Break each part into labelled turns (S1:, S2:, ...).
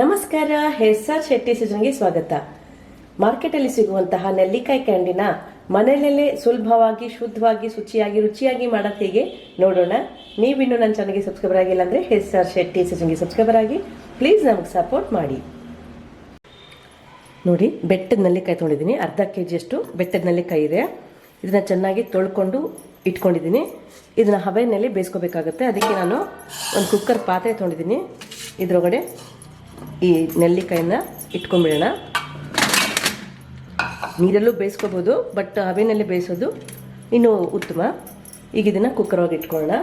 S1: ನಮಸ್ಕಾರ, ಹೆಸರ್ ಶೆಟ್ಟಿ ಸೀಸನ್ಗೆ ಸ್ವಾಗತ. ಮಾರ್ಕೆಟಲ್ಲಿ ಸಿಗುವಂತಹ ನೆಲ್ಲಿಕಾಯಿ ಕ್ಯಾಂಡಿನ ಮನೆಯಲ್ಲೇ ಸುಲಭವಾಗಿ, ಶುದ್ಧವಾಗಿ, ಶುಚಿಯಾಗಿ, ರುಚಿಯಾಗಿ ಮಾಡೋದು ಹೇಗೆ ನೋಡೋಣ. ನೀವಿನ್ನೂ ನನ್ನ ಚಾನಲ್ಗೆ ಸಬ್ಸ್ಕ್ರೈಬರ್ ಆಗಿಲ್ಲ ಅಂದರೆ ಹೆಸರ್ ಶೆಟ್ಟಿ ಸೀಸನ್ಗೆ ಸಬ್ಸ್ಕ್ರೈಬರ್ ಆಗಿ ಪ್ಲೀಸ್ ನಮಗೆ ಸಪೋರ್ಟ್ ಮಾಡಿ. ನೋಡಿ, ಬೆಟ್ಟದ ನೆಲ್ಲಿಕಾಯಿ ತೊಗೊಂಡಿದ್ದೀನಿ. ಅರ್ಧ ಕೆ ಜಿಯಷ್ಟು ಬೆಟ್ಟದ ನೆಲ್ಲಿಕಾಯಿ ಇದೆ. ಇದನ್ನ ಚೆನ್ನಾಗಿ ತೊಳ್ಕೊಂಡು ಇಟ್ಕೊಂಡಿದ್ದೀನಿ. ಇದನ್ನ ಹಬೆಯಲ್ಲಿ ಬೇಯಿಸ್ಕೋಬೇಕಾಗುತ್ತೆ. ಅದಕ್ಕೆ ನಾನು ಒಂದು ಕುಕ್ಕರ್ ಪಾತ್ರೆ ತೊಗೊಂಡಿದ್ದೀನಿ. ಇದರೊಳಗಡೆ ಈ ನೆಲ್ಲಿಕಾಯಿನ ಇಟ್ಕೊಂಡ್ಬಿಡೋಣ. ನೀರಲ್ಲೂ ಬೇಯಿಸ್ಕೋಬೋದು ಬಟ್ ಹಬೆನಲ್ಲಿ ಬೇಯಿಸೋದು ಇನ್ನೂ ಉತ್ತಮ. ಈಗ ಇದನ್ನು ಕುಕ್ಕರ್ ಒಳಗೆ ಇಟ್ಕೊಳ್ಳೋಣ.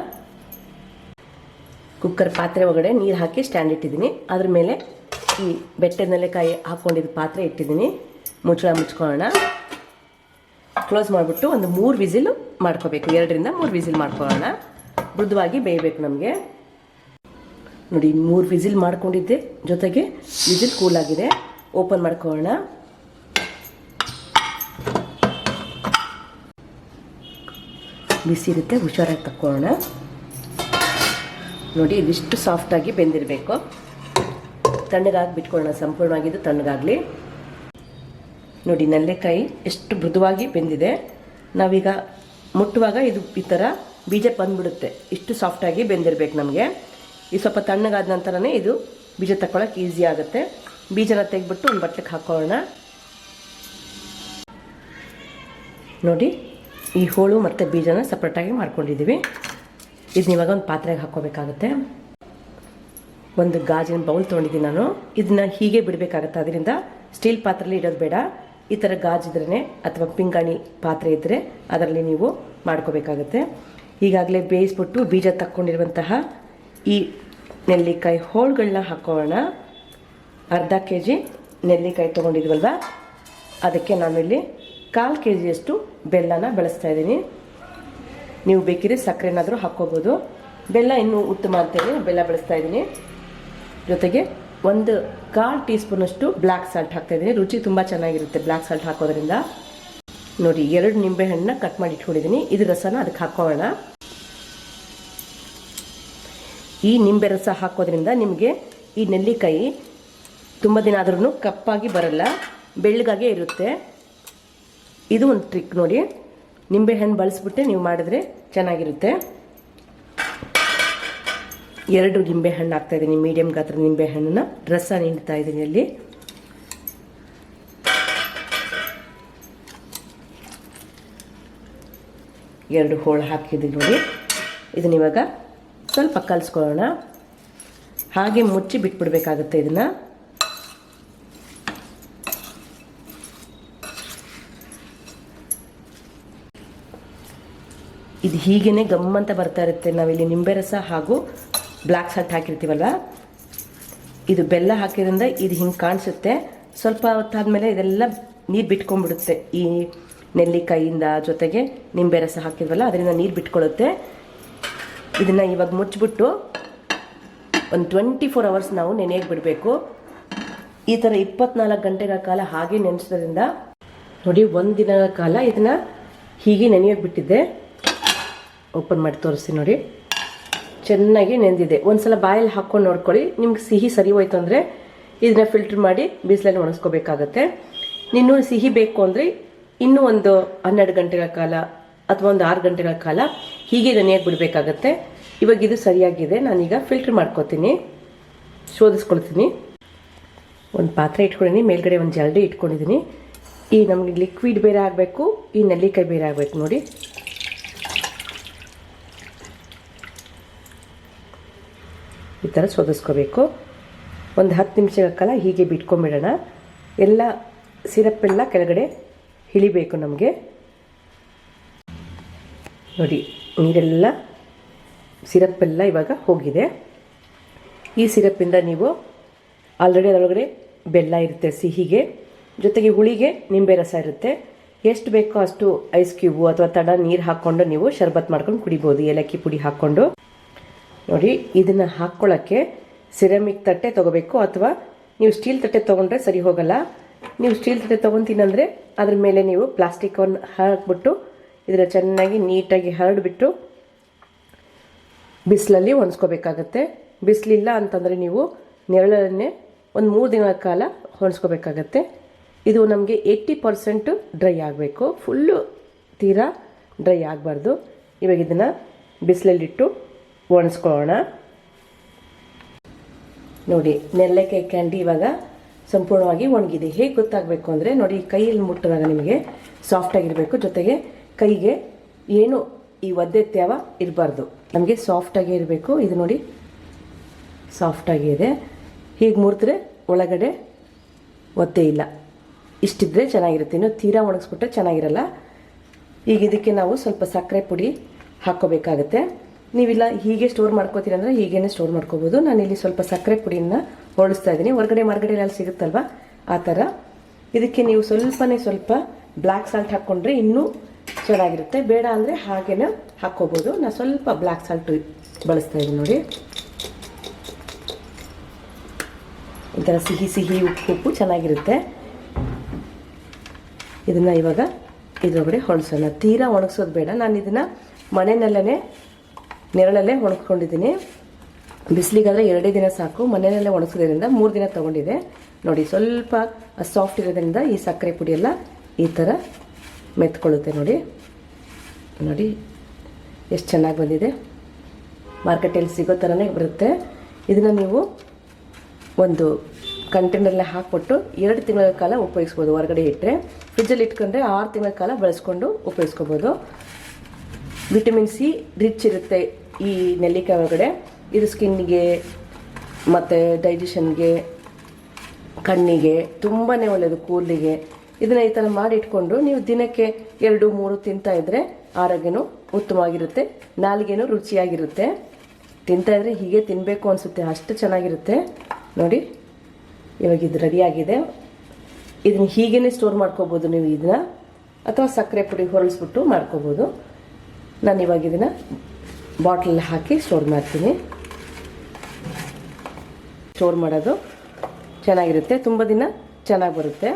S1: ಕುಕ್ಕರ್ ಪಾತ್ರೆ ಒಳಗಡೆ ನೀರು ಹಾಕಿ ಸ್ಟ್ಯಾಂಡ್ ಇಟ್ಟಿದ್ದೀನಿ. ಅದ್ರ ಮೇಲೆ ಈ ಬೆಟ್ಟದ ನೆಲೆಕಾಯಿ ಹಾಕ್ಕೊಂಡಿದ್ದ ಪಾತ್ರೆ ಇಟ್ಟಿದ್ದೀನಿ. ಮುಚ್ಚಳ ಮುಚ್ಕೊಳ್ಳೋಣ. ಕ್ಲೋಸ್ ಮಾಡಿಬಿಟ್ಟು ಒಂದು ಮೂರು ವಿಸಿಲು ಮಾಡ್ಕೋಬೇಕು. ಎರಡರಿಂದ ಮೂರು ವಿಸಿಲ್ ಮಾಡ್ಕೊಳ್ಳೋಣ. ಮೃದುವಾಗಿ ಬೇಯಬೇಕು ನಮಗೆ. ನೋಡಿ, ಮೂರು ವಿಸಿಲ್ ಮಾಡ್ಕೊಂಡಿದ್ದೆ. ಜೊತೆಗೆ ವಿಸಿಲ್ ಕೂಲ್ ಆಗಿದೆ. ಓಪನ್ ಮಾಡ್ಕೊಳ್ಳೋಣ. ಬಿಸಿ ಇರುತ್ತೆ, ಹುಷಾರಾಗಿ ತಕ್ಕೊಳ್ಳೋಣ. ನೋಡಿ, ಇದಿಷ್ಟು ಸಾಫ್ಟಾಗಿ ಬೆಂದಿರಬೇಕು. ತಣ್ಣಗಾಗಿ ಬಿಟ್ಕೊಳ್ಳೋಣ, ಸಂಪೂರ್ಣವಾಗಿದ್ದು ತಣ್ಣಗಾಗಲಿ. ನೋಡಿ, ನಲ್ಲೆಕಾಯಿ ಎಷ್ಟು ಮೃದುವಾಗಿ ಬೆಂದಿದೆ. ನಾವೀಗ ಮುಟ್ಟುವಾಗ ಇದು ಈ ಥರ ಬೀಜ ಬಂದ್ಬಿಡುತ್ತೆ. ಇಷ್ಟು ಸಾಫ್ಟಾಗಿ ಬೆಂದಿರಬೇಕು ನಮಗೆ. ಈ ಸ್ವಲ್ಪ ತಣ್ಣಗಾದ ನಂತರನೇ ಇದು ಬೀಜ ತಗೊಳಕ್ಕೆ ಈಸಿ ಆಗುತ್ತೆ. ಬೀಜನ ತೆಗೆದ್ಬಿಟ್ಟು ಒಂದು ಬಟ್ಟೆಗೆ ಹಾಕೊಳ್ಳೋಣ. ನೋಡಿ, ಈ ಹೋಳು ಮತ್ತು ಬೀಜನ ಸಪ್ರೇಟಾಗಿ ಮಾಡ್ಕೊಂಡಿದ್ದೀವಿ ಇದನ್ನ ಇವಾಗ ಒಂದು ಪಾತ್ರೆಗೆ ಹಾಕ್ಕೋಬೇಕಾಗುತ್ತೆ. ಒಂದು ಗಾಜಿನ ಬೌಲ್ ತೊಗೊಂಡಿದ್ದೀನಿ ನಾನು. ಇದನ್ನ ಹೀಗೆ ಬಿಡಬೇಕಾಗತ್ತೆ. ಅದರಿಂದ ಸ್ಟೀಲ್ ಪಾತ್ರೆಲಿ ಇಡೋದು ಬೇಡ. ಈ ಥರ ಗಾಜಿದ್ರೇ ಅಥವಾ ಪಿಂಗಾಣಿ ಪಾತ್ರೆ ಇದ್ದರೆ ಅದರಲ್ಲಿ ನೀವು ಮಾಡ್ಕೋಬೇಕಾಗತ್ತೆ. ಈಗಾಗಲೇ ಬೇಯಿಸ್ಬಿಟ್ಟು ಬೀಜ ತಕ್ಕೊಂಡಿರುವಂತಹ ಈ ನೆಲ್ಲಿಕಾಯಿ ಹೋಳುಗಳನ್ನ ಹಾಕೋಣ. ಅರ್ಧ ಕೆ ಜಿ ನೆಲ್ಲಿಕಾಯಿ ತೊಗೊಂಡಿದ್ವಲ್ವ? ಅದಕ್ಕೆ ನಾನಿಲ್ಲಿ ಕಾಲು ಕೆ ಜಿಯಷ್ಟು ಬೆಲ್ಲನ ಬಳಸ್ತಾ ಇದ್ದೀನಿ. ನೀವು ಬೇಕಿದ್ರೆ ಸಕ್ಕರೆನಾದರೂ ಹಾಕ್ಕೋಬೋದು. ಬೆಲ್ಲ ಇನ್ನೂ ಉತ್ತಮ ಅಂತೇಳಿ ಬೆಲ್ಲ ಬಳಸ್ತಾ ಇದ್ದೀನಿ. ಜೊತೆಗೆ ಒಂದು ಕಾಲು ಟೀ ಸ್ಪೂನಷ್ಟು ಬ್ಲ್ಯಾಕ್ ಸಾಲ್ಟ್ ಹಾಕ್ತಾ ಇದ್ದೀನಿ. ರುಚಿ ತುಂಬ ಚೆನ್ನಾಗಿರುತ್ತೆ ಬ್ಲ್ಯಾಕ್ ಸಾಲ್ಟ್ ಹಾಕೋದ್ರಿಂದ. ನೋಡಿ, ಎರಡು ನಿಂಬೆಹಣ್ಣನ್ನ ಕಟ್ ಮಾಡಿ ಇಟ್ಕೊಂಡಿದ್ದೀನಿ. ಇದು ರಸನ ಅದಕ್ಕೆ ಹಾಕೋಣ. ಈ ನಿಂಬೆ ರಸ ಹಾಕೋದ್ರಿಂದ ನಿಮಗೆ ಈ ನೆಲ್ಲಿಕಾಯಿ ತುಂಬ ದಿನ ಆದ್ರೂ ಕಪ್ಪಾಗಿ ಬರಲ್ಲ, ಬೆಳ್ಳಗಾಗೆ ಇರುತ್ತೆ. ಇದು ಒಂದು ಟ್ರಿಕ್ ನೋಡಿ. ನಿಂಬೆ ಹಣ್ಣು ಬಳಸ್ಬಿಟ್ಟೆ, ನೀವು ಮಾಡಿದ್ರೆ ಚೆನ್ನಾಗಿರುತ್ತೆ. ಎರಡು ನಿಂಬೆ ಹಣ್ಣು ಹಾಕ್ತಾ ಇದ್ದೀನಿ ಮೀಡಿಯಮ್ ಗಾತ್ರ ನಿಂಬೆ ಹಣ್ಣನ್ನ ರಸ ನೀಡ್ತಾ ಇದ್ದೀನಿ ಅಲ್ಲಿ. ಎರಡು ಹೋಳು ಹಾಕಿದ್ದೀನಿ ನೋಡಿ. ಇದನ್ನ ಇವಾಗ ಸ್ವಲ್ಪ ಕಲಿಸ್ಕೊಳ್ಳೋಣ. ಹಾಗೆ ಮುಚ್ಚಿ ಬಿಟ್ಬಿಡ್ಬೇಕಾಗುತ್ತೆ ಇದನ್ನ. ಇದು ಹೀಗೇನೆ ಗಮ್ಮಂತ ಬರ್ತಾ ಇರುತ್ತೆ. ನಾವಿಲ್ಲಿ ನಿಂಬೆ ರಸ ಹಾಗೂ ಬ್ಲ್ಯಾಕ್ ಸಾಲ್ಟ್ ಹಾಕಿರ್ತೀವಲ್ವ? ಇದು ಬೆಲ್ಲ ಹಾಕಿದ್ರಿಂದ ಇದು ಹಿಂಗೆ ಕಾಣಿಸುತ್ತೆ. ಸ್ವಲ್ಪ ಹೊತ್ತಾದ್ಮೇಲೆ ಇದೆಲ್ಲ ನೀರು ಬಿಟ್ಕೊಂಡ್ಬಿಡುತ್ತೆ. ಈ ನೆಲ್ಲಿಕಾಯಿಯಿಂದ ಜೊತೆಗೆ ನಿಂಬೆ ರಸ ಹಾಕಿದ್ವಲ್ಲ, ಅದರಿಂದ ನೀರು ಬಿಟ್ಕೊಳ್ಳುತ್ತೆ ಇದನ್ನು ಇವಾಗ ಮುಚ್ಚಿಬಿಟ್ಟು ಒಂದು ಟ್ವೆಂಟಿ ಫೋರ್ ಅವರ್ಸ್ ನಾವು ನೆನೆಯಕ್ಕೆ ಬಿಡಬೇಕು. ಈ ಥರ ಇಪ್ಪತ್ನಾಲ್ಕು ಗಂಟೆಗಳ ಕಾಲ ಹಾಗೆ ನೆನೆಸೋದ್ರಿಂದ ನೋಡಿ, ಒಂದು ದಿನಗಳ ಕಾಲ ಇದನ್ನು ಹೀಗೆ ನೆನೆಯೋಕೆ ಬಿಟ್ಟಿದ್ದೆ. ಓಪನ್ ಮಾಡಿ ತೋರಿಸ್ತೀನಿ ನೋಡಿ. ಚೆನ್ನಾಗಿ ನೆಂದಿದೆ. ಒಂದ್ಸಲ ಬಾಯಲ್ಲಿ ಹಾಕ್ಕೊಂಡು ನೋಡ್ಕೊಳ್ಳಿ. ನಿಮ್ಗೆ ಸಿಹಿ ಸರಿ ಹೋಯ್ತು ಅಂದರೆ ಇದನ್ನ ಫಿಲ್ಟರ್ ಮಾಡಿ ಬಿಸಿಲಲ್ಲಿ ಒಣಗಿಸ್ಕೋಬೇಕಾಗತ್ತೆ ಇನ್ನೂ ಸಿಹಿ ಬೇಕು ಅಂದರೆ ಇನ್ನೂ ಒಂದು ಹನ್ನೆರಡು ಗಂಟೆಗಳ ಕಾಲ ಅಥವಾ ಒಂದು ಆರು ಗಂಟೆಗಳ ಕಾಲ ಹೀಗೆ ನೆನೆಯಕ್ಕೆ ಬಿಡಬೇಕಾಗತ್ತೆ ಇವಾಗ ಇದು ಸರಿಯಾಗಿದೆ. ನಾನೀಗ ಫಿಲ್ಟರ್ ಮಾಡ್ಕೋತೀನಿ. ಶೋಧಿಸ್ಕೊಳ್ತೀನಿ. ಒಂದು ಪಾತ್ರೆ ಇಟ್ಕೊಂಡಿದ್ದೀನಿ. ಮೇಲ್ಗಡೆ ಒಂದು ಜಲ್ಡಿ ಇಟ್ಕೊಂಡಿದ್ದೀನಿ. ಈ ನಮಗೆ ಲಿಕ್ವಿಡ್ ಬೇರೆ ಆಗಬೇಕು, ಈ ನೆಲ್ಲಿಕಾಯಿ ಬೇರೆ ಆಗಬೇಕು ನೋಡಿ. ಈ ಥರ ಶೋಧಿಸ್ಕೋಬೇಕು. ಒಂದು ಹತ್ತು ನಿಮಿಷಗಳ ಕಾಲ ಹೀಗೆ ಬಿಟ್ಕೊಂಬಿಡೋಣ ಎಲ್ಲ ಸಿರಪ್ ಎಲ್ಲ ಕೆಳಗಡೆ ಇಳಿಬೇಕು ನಮಗೆ. ನೋಡಿ, ನೀರೆಲ್ಲ ಸಿರಪ್ಪೆಲ್ಲ ಇವಾಗ ಹೋಗಿದೆ. ಈ ಸಿರಪ್ಪಿಂದ ನೀವು ಆಲ್ರೆಡಿ ಅದರೊಳಗಡೆ ಬೆಲ್ಲ ಇರುತ್ತೆ, ಸಿಹಿಗೆ. ಜೊತೆಗೆ ಹುಳಿಗೆ ನಿಂಬೆ ರಸ ಇರುತ್ತೆ. ಎಷ್ಟು ಬೇಕೋ ಅಷ್ಟು ಐಸ್ ಕ್ಯೂಬು ಅಥವಾ ತಡ ನೀರು ಹಾಕ್ಕೊಂಡು ನೀವು ಶರ್ಬತ್ ಮಾಡ್ಕೊಂಡು ಕುಡಿಬೋದು, ಏಲಕ್ಕಿ ಪುಡಿ ಹಾಕ್ಕೊಂಡು. ನೋಡಿ, ಇದನ್ನು ಹಾಕ್ಕೊಳ್ಳೋಕ್ಕೆ ಸಿರಮಿಕ್ ತಟ್ಟೆ ತೊಗೋಬೇಕು ಅಥವಾ ನೀವು ಸ್ಟೀಲ್ ತಟ್ಟೆ ತೊಗೊಂಡ್ರೆ ಸರಿ ಹೋಗಲ್ಲ. ನೀವು ಸ್ಟೀಲ್ ತಟ್ಟೆ ತೊಗೊತೀನಂದರೆ ಅದ್ರ ಮೇಲೆ ನೀವು ಪ್ಲಾಸ್ಟಿಕನ್ನು ಹಾಕ್ಬಿಟ್ಟು ಇದನ್ನು ಚೆನ್ನಾಗಿ ನೀಟಾಗಿ ಹರಡಿಬಿಟ್ಟು ಬಿಸಿಲಲ್ಲಿ ಒಣಸ್ಕೋಬೇಕಾಗತ್ತೆ. ಬಿಸಿಲಿಲ್ಲ ಅಂತಂದರೆ ನೀವು ನೆರಳನ್ನೇ ಒಂದು ಮೂರು ದಿನಗಳ ಕಾಲ ಹೊಣಿಸ್ಕೋಬೇಕಾಗತ್ತೆ ಇದು ನಮಗೆ ಏಯ್ಟಿ ಪರ್ಸೆಂಟು ಡ್ರೈ ಆಗಬೇಕು. ಫುಲ್ಲು ತೀರಾ ಡ್ರೈ ಆಗಬಾರ್ದು. ಇವಾಗ ಇದನ್ನು ಬಿಸಿಲಲ್ಲಿಟ್ಟು ಒಣಸ್ಕೊಳ್ಳೋಣ. ನೋಡಿ, ನೆರಳೆಕಾಯಿ ಕ್ಯಾಂಡಿ ಇವಾಗ ಸಂಪೂರ್ಣವಾಗಿ ಒಣಗಿದೆ. ಹೇಗೆ ಗೊತ್ತಾಗಬೇಕು ಅಂದರೆ ನೋಡಿ, ಕೈಯಲ್ಲಿ ಮುಟ್ಟಿದಾಗ ನಿಮಗೆ ಸಾಫ್ಟಾಗಿರಬೇಕು ಜೊತೆಗೆ ಕೈಗೆ ಏನು ಈ ಒದ್ದೆ ತ್ಯಾವ ಇರಬಾರ್ದು. ನಮಗೆ ಸಾಫ್ಟಾಗೇ ಇರಬೇಕು. ಇದು ನೋಡಿ ಸಾಫ್ಟಾಗೇ ಇದೆ. ಹೀಗೆ ಮುರಿದ್ರೆ ಒಳಗಡೆ ಒತ್ತೆ ಇಲ್ಲ. ಇಷ್ಟಿದ್ರೆ ಚೆನ್ನಾಗಿರುತ್ತೆ. ಇನ್ನು ತೀರಾ ಒಣಗಿಸ್ಬಿಟ್ರೆ ಚೆನ್ನಾಗಿರಲ್ಲ. ಈಗ ಇದಕ್ಕೆ ನಾವು ಸ್ವಲ್ಪ ಸಕ್ಕರೆ ಪುಡಿ ಹಾಕ್ಕೋಬೇಕಾಗತ್ತೆ. ನೀವಿಲ್ಲ ಹೀಗೆ ಸ್ಟೋರ್ ಮಾಡ್ಕೋತೀರ ಅಂದರೆ ಹೀಗೇನೆ ಸ್ಟೋರ್ ಮಾಡ್ಕೋಬೋದು. ನಾನಿಲ್ಲಿ ಸ್ವಲ್ಪ ಸಕ್ಕರೆ ಪುಡಿಯನ್ನು ಹೊರಡಿಸ್ತಾ ಇದ್ದೀನಿ. ಹೊರಗಡೆ ಮರಗಡೆ ಅಲ್ಲಿ ಸಿಗುತ್ತಲ್ವ? ಆ ಥರ. ಇದಕ್ಕೆ ನೀವು ಸ್ವಲ್ಪನೇ ಸ್ವಲ್ಪ ಬ್ಲ್ಯಾಕ್ ಸಾಲ್ಟ್ ಹಾಕ್ಕೊಂಡ್ರೆ ಇನ್ನೂ ಚೆನ್ನಾಗಿರುತ್ತೆ ಬೇಡ ಅಂದರೆ ಹಾಗೇನೆ ಹಾಕ್ಕೋಬೋದು. ನಾನು ಸ್ವಲ್ಪ ಬ್ಲ್ಯಾಕ್ ಸಾಲ್ಟ್ ಬಳಸ್ತಾ ಇದ್ದೀನಿ ನೋಡಿ. ಒಂಥರ ಸಿಹಿ ಸಿಹಿ ಉಪ್ಪು ಉಪ್ಪು ಚೆನ್ನಾಗಿರುತ್ತೆ. ಇದನ್ನು ಇವಾಗ ಇದರೊಳಗಡೆ ಹೊಣಸೋಣ ತೀರಾ ಒಣಗಿಸೋದು ಬೇಡ. ನಾನು ಇದನ್ನು ಮನೆಯಲ್ಲೇ ನೆರಳಲ್ಲೇ ಒಣಗ್ಕೊಂಡಿದ್ದೀನಿ ಬಿಸಿಲಿಗಾದರೆ ಎರಡೇ ದಿನ ಸಾಕು. ಮನೆಯಲ್ಲೇ ಒಣಗಿಸೋದ್ರಿಂದ ಮೂರು ದಿನ ತೊಗೊಂಡಿದೆ. ನೋಡಿ, ಸ್ವಲ್ಪ ಸಾಫ್ಟ್ ಇರೋದ್ರಿಂದ ಈ ಸಕ್ಕರೆ ಪುಡಿಯೆಲ್ಲ ಈ ಥರ ಮೆತ್ಕೊಳ್ಳುತ್ತೆ ನೋಡಿ. ನೋಡಿ, ಎಷ್ಟು ಚೆನ್ನಾಗಿ ಬಂದಿದೆ. ಮಾರ್ಕೆಟಲ್ಲಿ ಸಿಗೋ ಥರನೇ ಬರುತ್ತೆ. ಇದನ್ನು ನೀವು ಒಂದು ಕಂಟೈನರ್ನ ಹಾಕ್ಬಿಟ್ಟು ಎರಡು ತಿಂಗಳ ಕಾಲ ಉಪಯೋಗಿಸ್ಬೋದು. ಹೊರಗಡೆ ಇಟ್ಟರೆ ಫ್ರಿಜ್ಜಲ್ಲಿ ಇಟ್ಕೊಂಡ್ರೆ ಆರು ತಿಂಗಳ ಕಾಲ ಬಳಸ್ಕೊಂಡು ಉಪಯೋಗಿಸ್ಕೋಬೋದು. ವಿಟಮಿನ್ ಸಿ ರಿಚ್ ಇರುತ್ತೆ ಈ ನೆಲ್ಲಿಕಾಯಿ ಒಳಗಡೆ. ಇದು ಸ್ಕಿನ್ನಿಗೆ ಮತ್ತು ಡೈಜೆಷನ್ಗೆ ಕಣ್ಣಿಗೆ ತುಂಬಾ ಒಳ್ಳೆಯದು ಕೂದಲಿಗೆ. ಇದನ್ನ ಈ ಥರ ಮಾಡಿ ಇಟ್ಕೊಂಡು ನೀವು ದಿನಕ್ಕೆ ಎರಡು, ಮೂರು ತಿಂತಾ ಇದ್ರೆ ಆರೋಗ್ಯನೂ ಉತ್ತಮವಾಗಿರುತ್ತೆ, ನಾಲಿಗೆನೂ ರುಚಿಯಾಗಿರುತ್ತೆ. ತಿಂತಾ ಇದ್ರೆ ಹೀಗೆ ತಿನ್ನಬೇಕು ಅನಿಸುತ್ತೆ, ಅಷ್ಟು ಚೆನ್ನಾಗಿರುತ್ತೆ. ನೋಡಿ, ಇವಾಗ ಇದು ರೆಡಿಯಾಗಿದೆ ಇದನ್ನ ಹೀಗೇ ಸ್ಟೋರ್ ಮಾಡ್ಕೋಬೋದು ನೀವು ಇದನ್ನ, ಅಥವಾ ಸಕ್ಕರೆ ಪುಡಿ ಹೊರಳಿಸ್ಬಿಟ್ಟು ಮಾಡ್ಕೋಬೋದು. ನಾನು ಇವಾಗ ಇದನ್ನು ಬಾಟ್ಲಲ್ಲಿ ಹಾಕಿ ಸ್ಟೋರ್ ಮಾಡ್ತೀನಿ. ಸ್ಟೋರ್ ಮಾಡೋದು ಚೆನ್ನಾಗಿರುತ್ತೆ, ತುಂಬ ದಿನ ಚೆನ್ನಾಗಿ ಬರುತ್ತೆ.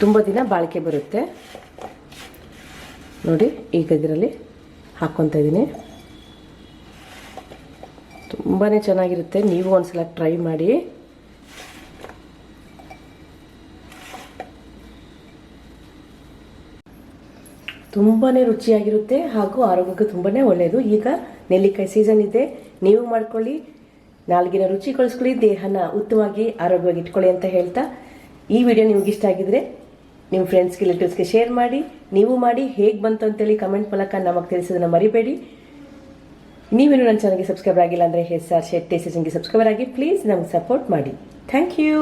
S1: ತುಂಬ ದಿನ ಬಾಳಿಕೆ ಬರುತ್ತೆ. ನೋಡಿ, ಈಗ ಇದರಲ್ಲಿ ಹಾಕ್ಕೊತಾ ಇದ್ದೀನಿ. ತುಂಬಾ ಚೆನ್ನಾಗಿರುತ್ತೆ. ನೀವು ಒಂದ್ಸಲ ಟ್ರೈ ಮಾಡಿ. ತುಂಬಾ ರುಚಿಯಾಗಿರುತ್ತೆ ಹಾಗೂ ಆರೋಗ್ಯಕ್ಕೆ ತುಂಬಾ ಒಳ್ಳೆಯದು ಈಗ ನೆಲ್ಲಿಕಾಯಿ ಸೀಸನ್ ಇದೆ. ನೀವು ಮಾಡ್ಕೊಳ್ಳಿ. ನಾಲ್ಗಿನ ರುಚಿ ಕಳಿಸ್ಕೊಳ್ಳಿ ದೇಹನ ಉತ್ತಮವಾಗಿ ಆರೋಗ್ಯವಾಗಿ ಇಟ್ಕೊಳ್ಳಿ ಅಂತ ಹೇಳ್ತಾ ಈ ವಿಡಿಯೋ ನಿಮ್ಗೆ ಇಷ್ಟ ಆಗಿದ್ರೆ ನಿಮ್ಮ ಫ್ರೆಂಡ್ಸ್ಗೆ ರಿಲೇಟಿವ್ಸ್ಗೆ ಶೇರ್ ಮಾಡಿ, ನೀವು ಮಾಡಿ, ಹೇಗೆ ಬಂತು ಅಂತೇಳಿ ಕಮೆಂಟ್ ಮೂಲಕ ನಮಗೆ ತಿಳಿಸೋದನ್ನ ಮರಿಬೇಡಿ. ನೀವೇನು ನನ್ನ ಚಾನಲ್ಗೆ ಸಬ್ಸ್ಕ್ರೈಬ್ ಆಗಿಲ್ಲ ಅಂದರೆ ಎಸ್ ಆರ್ ಶೆಟ್ಟಿ ಸಬ್ಸ್ಕ್ರೈಬರ್ ಆಗಿ ಪ್ಲೀಸ್ ನಮ್ಗೆ ಸಪೋರ್ಟ್ ಮಾಡಿ. Thank you